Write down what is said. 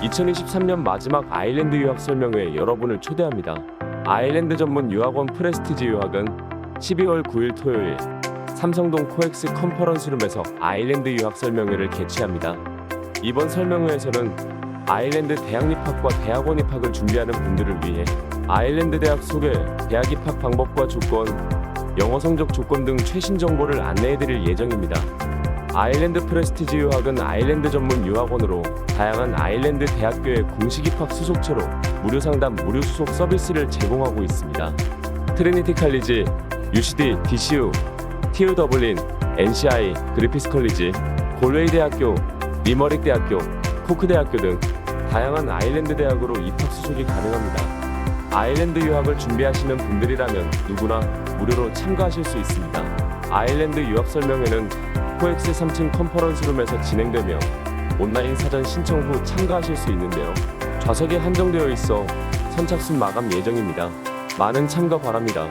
2023년 마지막 아일랜드 유학 설명회에 여러분을 초대합니다. 아일랜드 전문 유학원 프레스티지 유학은 12월 9일 토요일 삼성동 코엑스 컨퍼런스룸에서 아일랜드 유학 설명회를 개최합니다. 이번 설명회에서는 아일랜드 대학 입학과 대학원 입학을 준비하는 분들을 위해 아일랜드 대학 소개, 대학 입학 방법과 조건, 영어 성적 조건 등 최신 정보를 안내해드릴 예정입니다. 아일랜드 프레스티지 유학은 아일랜드 전문 유학원으로 다양한 아일랜드 대학교의 공식 입학 수속처로 무료 상담, 무료 수속 서비스를 제공하고 있습니다. 트리니티 칼리지, UCD, DCU, TU 더블린, NCI, 그리피스 컬리지, 골웨이 대학교, 리머릭 대학교, 코크 대학교 등 다양한 아일랜드 대학으로 입학 수속이 가능합니다. 아일랜드 유학을 준비하시는 분들이라면 누구나 무료로 참가하실 수 있습니다. 아일랜드 유학 설명회는 코엑스 3층 컨퍼런스룸에서 진행되며 온라인 사전 신청 후 참가하실 수 있는데요. 좌석이 한정되어 있어 선착순 마감 예정입니다. 많은 참가 바랍니다.